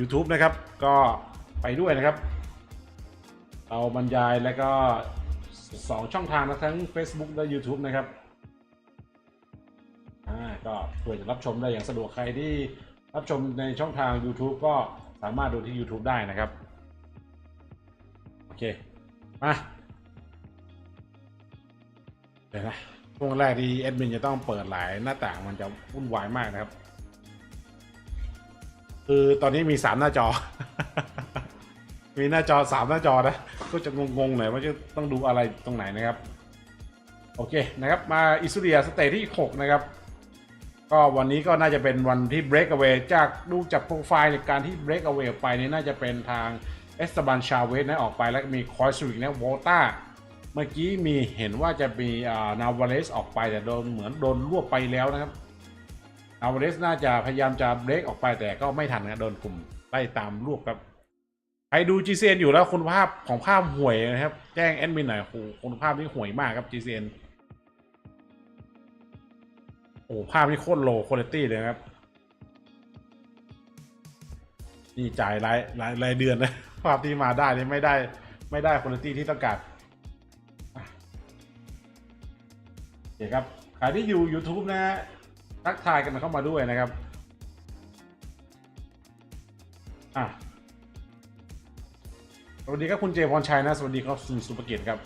YouTube นะครับ ก็ไปด้วยนะครับ เราบรรยายแล้วก็สองช่องทางนะทั้ง Facebook และ YouTube นะครับอ่าก็เพื่อจะรับชมได้อย่างสะดวกใครที่รับชมในช่องทาง YouTube ก็สามารถดูที่ YouTube ได้นะครับ โอเค มาเดี๋ยวนะช่วงแรกที่แอดมินจะต้องเปิดหลายหน้าต่างมันจะวุ่นวายมากนะครับ คือตอนนี้มีสามหน้าจอ มีหน้าจอสามหน้าจอนะ ก็จะงงๆหน่อยว่าจะต้องดูอะไรตรงไหนนะครับ โอเคนะครับมาอิสุเดียสเตจที่ 6 นะครับ ก็วันนี้ก็น่าจะเป็นวันที่ break away จากดูจากโปรไฟล์ในการที่ break away ออกไปนี่น่าจะเป็นทางเอสตบันชาเวสนะออกไปแล้วมีคอยสวิกนะวอต้าเมื่อกี้มีเห็นว่าจะมีนาวาเลสออกไปแต่โดนเหมือนโดนรวบไปแล้วนะครับ นาวาเลสน่าจะพยายามจะเบรกออกไปแต่ก็ไม่ทันนะโดนกลุ่มไล่ตามรวบครับใครดู GCN อยู่แล้วคุณภาพของภาพห่วยนะครับ แจ้งแอดมินหน่อยโอ้โหคุณภาพนี่ห่วยมากครับ GCN โอ้ภาพนี่โคตรโลคุณภาพเลยครับ นี่จ่ายรายรายรายเดือนนะภาพที่มาได้นี่ไม่ได้ไม่ได้คุณภาพที่ต้องการอะโอเคครับใครที่อยู่ YouTube นะฮะ ทักทายกันเข้ามาด้วยนะครับ อะ สวัสดีครับคุณเจพรชัยนะ สวัสดีครับคุณสุภกิจครับ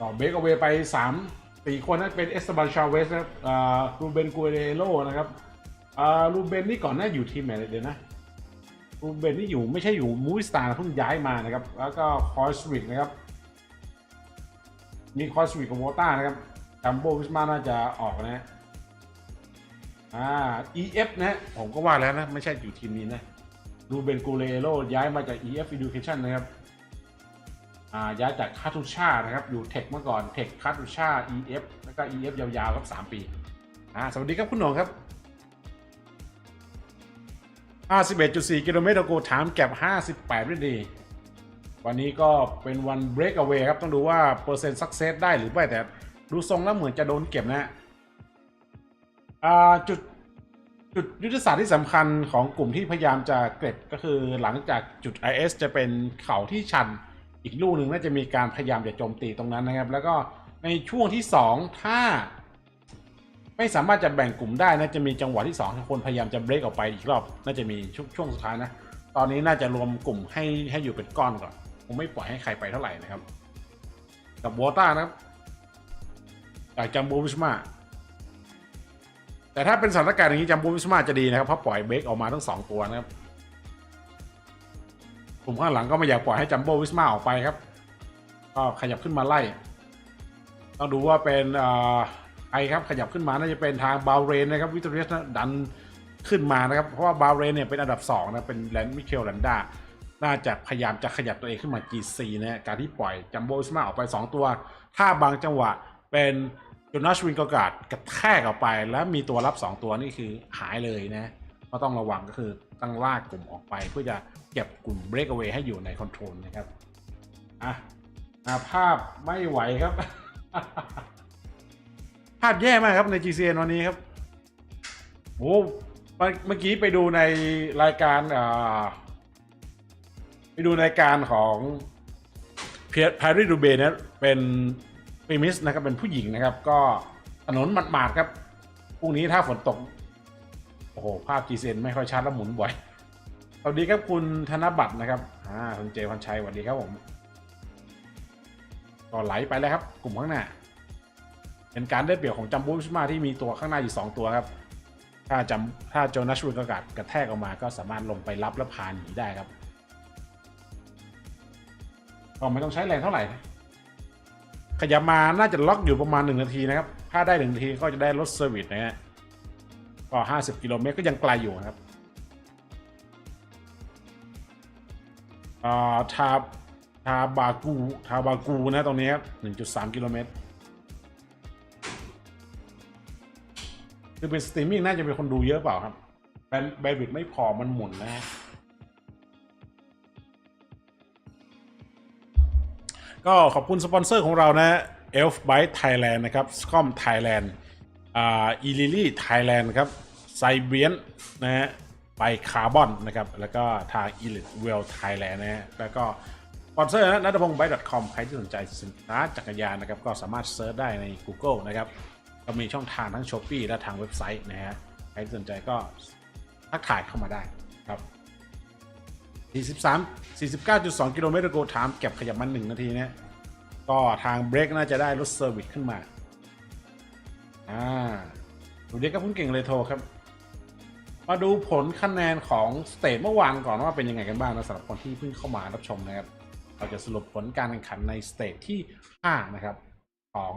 ต่อเบรกเอาเวไปสามสี่คนนะเป็นเอสต b บันชาเวสนะครับอ่ารูเบนกูเรโลนะครับอ่ารูเบนนี่ก่อนหน้าอยู่ทีมไหนเดี๋ยวนะรูเบนนี่อยู่ไม่ใช่อยู่มูสตาร์เพิ่งย้ายมานะครับ แล้วก็คอยสวิกนะครับ มีคอยสวิกกับวอต้านะครับจัมโบวิสมาน่าจะออกนะ อ่า EF นะ ผมก็ว่าแล้วนะ ไม่ใช่อยู่ทีมนี้นะรูเบนกูเรโรย้ายมาจาก EF Education นะครับอ่าย้ายจากคาทูชานะครับ อยู่เทคเมื่อก่อนเทคคาทูชา EF แล้วก็ EF ยาวๆครับ3ปีอ่าสวัสดีครับคุณหนงครับ51.4 กิโลเมตรต่อโกถามแก็บ 58วินาทีวันนี้ก็เป็นวัน break away ครับ ต้องดูว่าเปอร์เซ็นต์ success ได้หรือไม่แต่ดูทรงแล้วเหมือนจะโดนเก็บนะฮะ จุดจุดยุทธศาสตร์ที่สำคัญของกลุ่มที่พยายามจะเก็บก็คือหลังจากจุด IS จะเป็นเขาที่ชันอีกลูกหนึ่งน่าจะมีการพยายามจะโจมตีตรงนั้นนะครับ แล้วก็ในช่วงที่ 2 ถ้า ไม่สามารถจะแบ่งกลุ่มได้น่าจะมีจังหวะที่2ถ้าคนพยายามจะเบรกออกไปอีกรอบ น่าจะมีช่วงช่วงสุดท้ายนะ ตอนนี้น่าจะรวมกลุ่มให้ให้อยู่เป็นก้อนก่อนคงไม่ปล่อยให้ใครไปเท่าไหร่นะครับ กับวอต้านะครับจากจัมโบวิสมา แต่ถ้าเป็นสถานการณ์อย่างนี้จัมโบวิสมาจะดีนะครับเพราะปล่อยเบรกออกมาทั้งสองตัวนะครับกลุ่มข้างหลังก็ไม่อยากปล่อยให้จัมโบวิสมาออกไปครับ ก็ขยับขึ้นมาไล่ ต้องดูว่าเป็นใครครับขยับขึ้นมาน่าจะเป็นทางบาเรนนะครับวิตเตอรียสดันขึ้นมานะครับ เพราะว่าบาเรนเนี่ยเป็นอันดับ2นะเป็นแลนด์มิเคลแลนด้าน่าจะพยายามจะขยับตัวเองขึ้นมา G4 นะการที่ปล่อยจัมโบวิสมาออกไป 2 ตัว ถ้าบางจังหวะเป็น จนาสวิงกการ์ดกระแทกออกไป แล้วมีตัวรับ 2 ตัวนี่คือหายเลยนะก็ต้องระวังก็คือต้องลากกลุ่มออกไปเพื่อจะเก็บกลุ่มเบรกเอาไว้ให้อยู่ในคอนโทรลนะครับอะอะภาพไม่ไหวครับ ภาพแย่มากครับใน GCN วันนี้ครับโอ้เมื่อเมื่อกี้ไปดูในรายการอ่าไปดูรายการของเพียร์พาริดูเบนะเป็น ฟิมิสนะครับเป็นผู้หญิงนะครับ ก็ถนนหมาดๆครับพรุ่งนี้ถ้าฝนตก โอ้โห ภาพ GCN ไม่ค่อยชัดแล้วหมุนบ่อย สวัสดีครับคุณธนบัตรนะครับอ่าคุณเจพันชัยสวัสดีครับผมก็ไหลไปแล้วครับ กลุ่มข้างหน้า เป็นการได้เปรียบของจัมบ้วิมาที่มีตัวข้างหน้าอยู่2ตัวครับ ถ้าจำถ้าโจนัสวินกากาดกระแทกออกมาก็สามารถลงไปรับและพาหนีได้ครับก็ไม่ต้องใช้แรงเท่าไหร่นะ ขยับมาน่าจะล็อกอยู่ประมาณ 1 นาทีนะครับ ถ้าได้ 1 นาทีก็จะได้รถเซอร์วิสนะฮะก็50 กิโลเมตรก็ยังไกลอยู่ครับอ่าทาทาบากูทาบากูนะตรงนี้ครับ 1.3 กิโลเมตรคือเป็นสตรีมมิ่งน่าจะเป็นคนดูเยอะเปล่าครับแบนแบนด์วิดไม่พอมันหมุนนะฮะ ก็ขอบคุณสปอนเซอร์ของเรานะ Elf Byte Thailand นะครับ Scom Thailand อ่า e l i l y Thailand ครับไซเบียนนะฮะไปคาร์บอนนะครับ แล้วก็ทาง Elite Well Thailand นะฮะแล้วก็สปอนเซอร์นะนัทพงศ์ไบ .com ใครที่สนใจสินค้าจักรยานนะครับ ก็สามารถเซิร์ชได้ใน Google นะครับ ก็มีช่องทางทั้ง s h อ p e e และทางเว็บไซต์นะฮะใครที่สนใจก็ทักทายเข้ามาได้ครับ 43 49.2 กิโลเมตรโกถามเก็บขยับมา1นาทีเนี่ยก็ทางเบรกน่าจะได้รถเซอร์วิสขึ้นมา อ่าดูดีครับคุณเก่งเลยโทรครับ มาดูผลคะแนนของสเตทเมื่อวานก่อนว่าเป็นยังไงกันบ้างนะสำหรับคนที่เพิ่งเข้ามารับชมนะครับ เราจะสรุปผลการแข่งขันในสเตทที่ 5 นะครับ ของ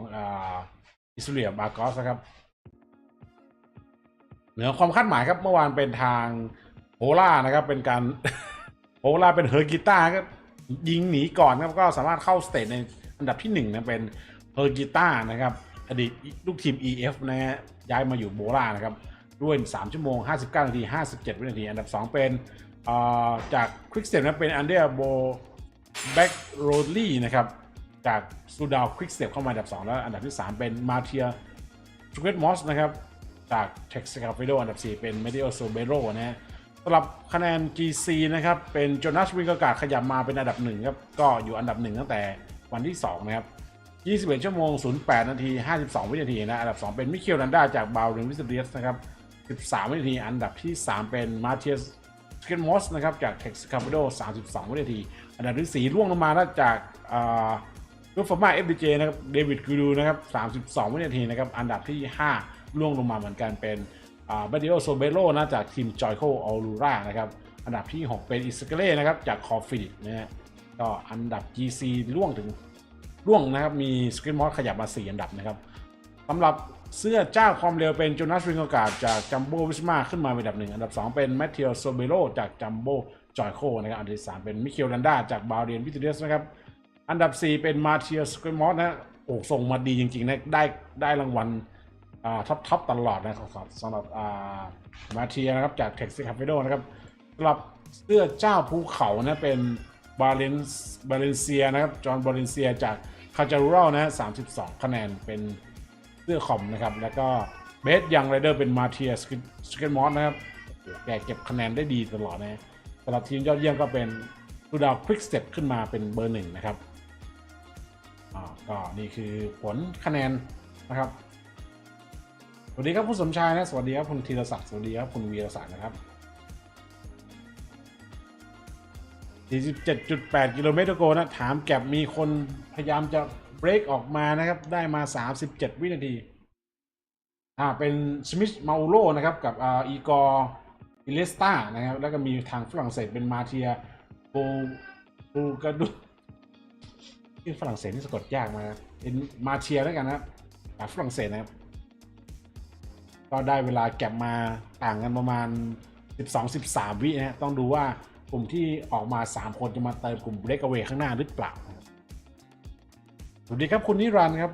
อิสเรียบากอสนะครับ เหนือความคาดหมายครับเมื่อวานเป็นทางโฮล่านะครับเป็นการ โฮล่าเป็นเฮอร์กิต้าก็ยิงหนีก่อนครับก็สามารถเข้าสเตทในอันดับที่1นะเป็นเฮอร์กิต้านะครับอดีตลูกทีม EF นะฮะย้ายมาอยู่โบล่านะครับด้วย 3 ชั่วโมง 59 นาที 57 วินาที อันดับ 2 เป็นจากควิกเ e ปนะเป็นอันเดียโบแบ็กโรลลี่นะครับจากซูดาวควิกเ e ปเข้ามาอันดับ 2 แล้วอันดับที่ 3 เป็นมาเทียจูเกตมอสนะครับจากเท็กซัสคาฟิโดอันดับ 4 เป็นเมดิโอโซเบโรนะฮะ สำหรับคะแนน GC นะครับ เป็นโจนาสวิงกากาขยับมาเป็นอันดับ1ครับ ก็อยู่อันดับ1ตั้งแต่วันที่ 2 นะครับ 21 ชั่วโมง 08 นาที 52 วินาทีนะ อันดับ 2 เป็นมิเคลนันดาจากบาวเรนวิสเบียสนะครับ 13 วินาที อันดับที่ 3 เป็นมาเทียสสเกนมอสนะครับ จากเท็กซัสคาฟิโด32 วินาที อันดับที่ 4 ร่วงลงมาแล้วจากรูฟอร์มาเอฟดีเจนะครับ เดวิดกูดูนะครับ 32 วินาทีนะครับ อันดับที่ 5 ร่วงลงมาเหมือนกันเป็น บดิโอโซเบโรนะจากทีมจอยโคออลูรานะครับอันดับที่ 6 เป็นอิสเกเล่นะครับจากคอฟฟิลินะฮะก็อันดับ GC ร่วงถึงร่วงนะครับมีสกรีนมอสขยับมา 4 อันดับนะครับสำหรับเสื้อเจ้าความเร็วเป็นโจนาสริงโอกาสจากจัมโบ้วิสมาขึ้นมาเป็นอันดับหนึ่งอันดับ 2 เป็นแมทเทียโซเบโรจากจัมโบ้จอยโคนะครับอันดับที่3เป็นมิเคลลันดาจากบาวเดียนวิทเดสนะครับอันดับ 4 เป็นมาเทียสกรีนมอสนะโอ้ส่งมาดีจริงๆนะได้ได้รางวัล ท็อปท็อปตลอดนะครับสำหรับอ่ามาเทียนะครับจากเท็กซัสคาเฟโดนะครับสำหรับเสื้อเจ้าภูเขานะเป็นบาเลนบาเลนเซียนะครับจอห์นบาเลนเซียจากคาจารูรัลนะฮะ32คะแนนเป็นเสื้อคอมนะครับ แล้วก็เบสยังไรเดอร์เป็นมาเทียสสเกนมอสนะครับแกเก็บคะแนนได้ดีตลอดนะสำหรับทีมยอดเยี่ยมก็เป็นตูดาวควิกสเต็ปขึ้นมาเป็นเบอร์หนึ่งนะครับอ่าก็นี่คือผลคะแนนนะครับ วัสดีครับคุณสมชายนะสวัสดีครับคุณธีรศักดิ์สวัสดีครับคุณวีรศักดิ์นะครับ47.8 กิโลเมตรโกนะ ถามแก็บมีคนพยายามจะเบรกออกมานะครับ ได้มา 37 วินาที อ่า เป็นสมิธมาอูโรนะครับ กับอ่าอีกอร์อิเลสตานะครับ แล้วก็มีทางฝรั่งเศสเป็นมาเทียโบบูกาดุที่ฝรั่งเศสนี่สะกดยากมาเป็นมาเทียแล้วกันนะครับจากฝรั่งเศสนะครับ ก็ได้เวลาแก็บมาต่างกันประมาณ 12-13 วินะฮะต้องดูว่ากลุ่มที่ออกมา 3 คนจะมาเติมกลุ่มเบรกเวข้างหน้าหรือเปล่าสวัสดีครับคุณนิรันดร์ครับ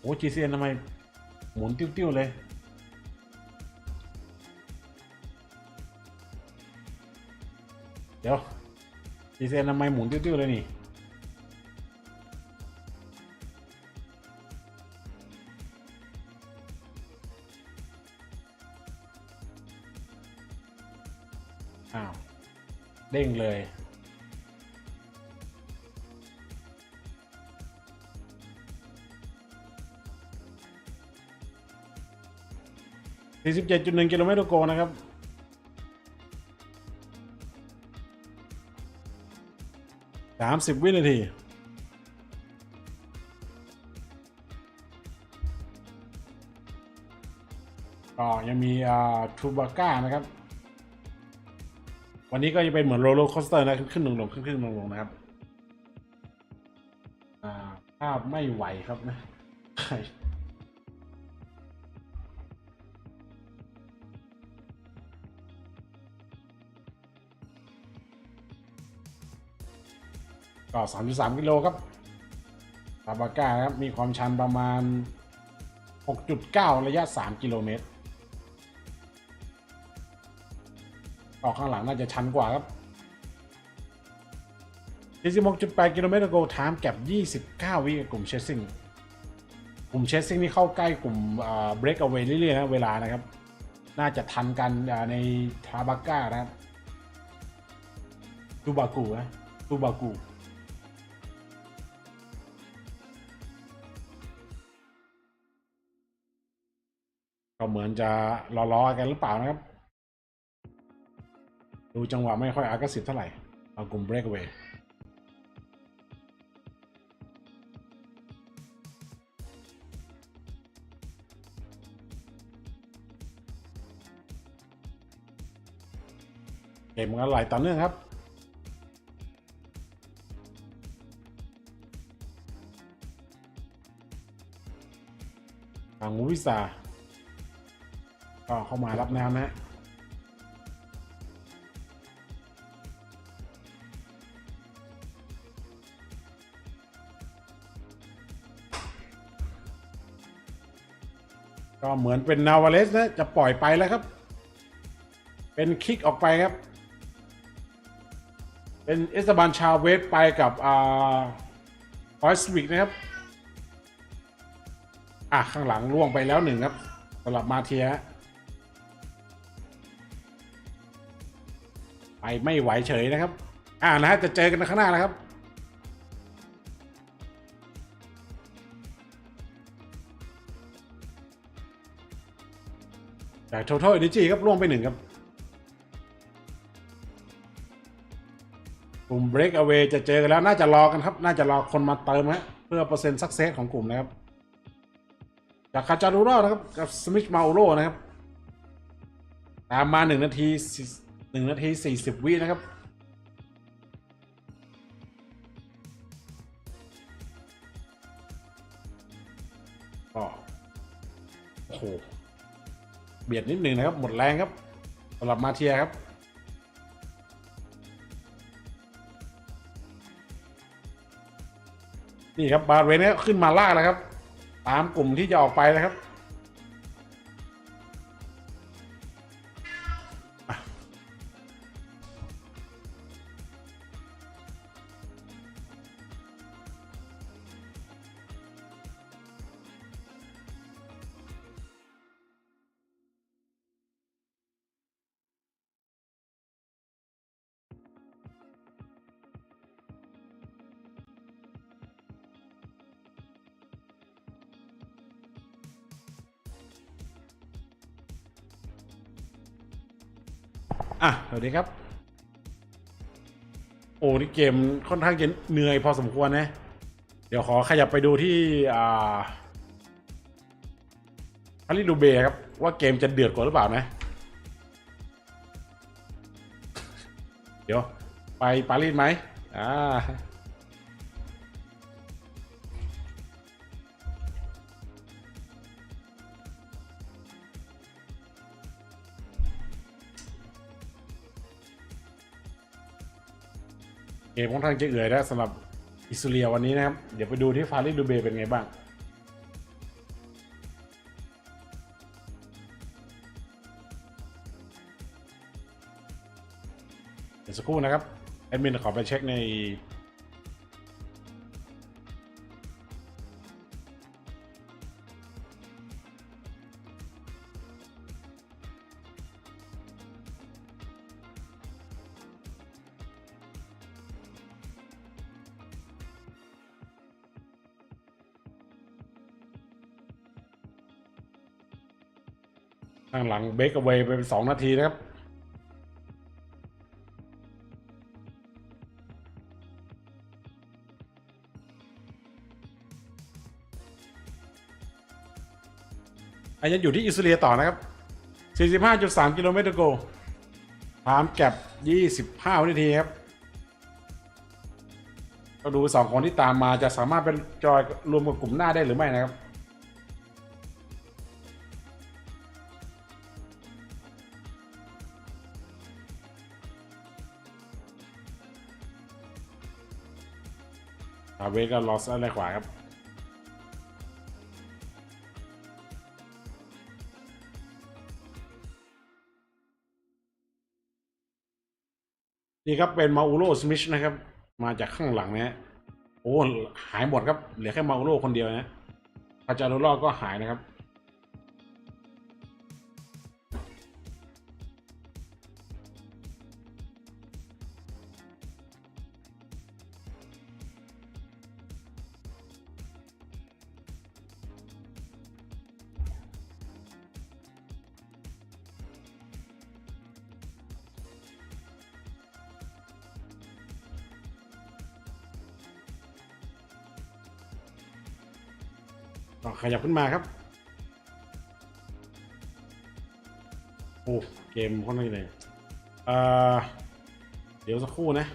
โอ้จีเซียนทำไม หมุนติ้วๆเลยเดี๋ยวจีเซียนทำไมหมุนติ้วๆเลยนี่ เด้งเลย 47.1 กิโลเมตรต่อโกนะครับ30วินาทีก็ยังมีอ่าทูบาก้านะครับ วันนี้ก็จะเป็นเหมือนโรลเลอร์คอสเตอร์นะขึ้นลงลงขึ้นขึ้นลงลงนะครับภาพไม่ไหวครับนะก็3.3กิโลครับทาบาก้าครับ มีความชันประมาณ 6.9 ระยะ 3 กิโลเมตร ออกข้างหลังน่าจะชันกว่าครับ46.8กิโลเมตรโกทามแก็บ29 วิกับกลุ่มเชสซิ่งกลุ่มเชสซิ่งนี่เข้าใกล้กลุ่มเบรกเอาไว้เรื่อยๆนะเวลานะครับ น่าจะทันกันในทาบาก้านะครับตูบากูนะตูบากูก็เหมือนจะล้อๆกันหรือเปล่านะครับ ดูจังหวะไม่ค่อยอาร์กาศิเท่าไหร่ เอากลุ่ม breakaway เกมกันไหลต่อเนื่องครับทางมูวิสาก็เข้ามารับน้ำนะฮะ เหมือนเป็นนาวาเลสนะ จะปล่อยไปแล้วครับ เป็นคิกออกไปครับ เป็นเอสตาบานชาเวสไปกับอ่าฮอยสวิกนะครับ อะ ข้างหลังล่วงไปแล้วหนึ่งครับสำหรับมาเทียะไปไม่ไหวเฉยนะครับ อ่านะฮะจะเจอกันข้างหน้าแล้วครับ จาก Total Energy ครับล่วงไปหนึ่งครับกลุ่ม Breakaway จะเจอกันแล้วน่าจะรอกันครับ น่าจะรอคนมาเติมฮะเพื่อเปอร์เซ็นต์สักเซสของกลุ่มนะครับ จากคาจารูโร่นะครับ กับสมิธมาโอโรนะครับตามมาหนึ่งนาทีหนึ่งนาทีสี่สิบวินะครับก็โอ้โห เบียดนิดนึงนะครับหมดแรงครับสำหรับมาเทียครับนี่ครับบาเรนเนี่ยขึ้นมาล่าแล้วครับ ตามกลุ่มที่จะออกไปนะครับ อะสวัสดีครับ โอ้นี่เกมค่อนข้างจะเหนื่อยพอสมควรนะ เดี๋ยวขอขยับไปดูที่อ่าพาริดูเบครับ ว่าเกมจะเดือดกว่าหรือเปล่านะ เดี๋ยว ไปปารีสไหมอ่า เกมค่อนข้างจะเอื่อยแล้วสำหรับอิสุเรียวันนี้นะครับ เดี๋ยวไปดูที่ฟาริดูเบเป็นไงบ้างเดี๋ยวสักครู่นะครับแอดมินขอไปเช็คใน ข้างหลังเบรกเอาไว้ไปสองนาทีนะครับอันยังอยู่ที่อิสเรียต่อนะครับ 45.3 กิโลเมตรโกทามแก็บ 25 วินาทีครับ ก็ดูสองคนที่ตามมาจะสามารถเป็นจอยรวมกับกลุ่มหน้าได้หรือไม่นะครับ เวก็ลอสอะไรขวาครับนี่ครับเป็นมาอูโรสมิชนะครับ มาจากข้างหลังนะฮะโอ้หายหมดครับ เหลือแค่มาอูโรคนเดียวนะพาจารุลอก็หายนะครับ ขยับขึ้นมาครับ โอ้เกมค่อนข้างเลยเอ่อเดี๋ยวสักครู่นะ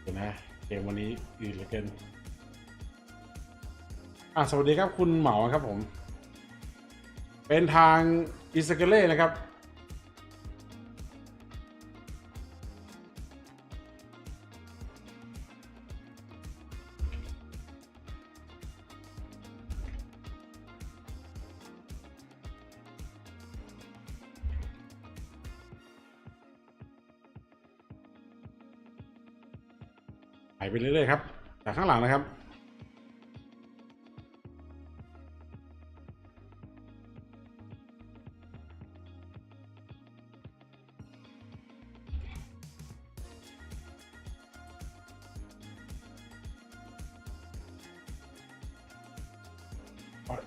เดี๋ยวนะเกมวันนี้อื่นเหลือเกินอะสวัสดีครับคุณเหมาครับผม เป็นทางอิสเกเล่นะครับ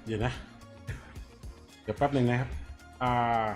เดี๋ยวนะ เดี๋ยวแป๊บหนึ่งนะครับ อ่า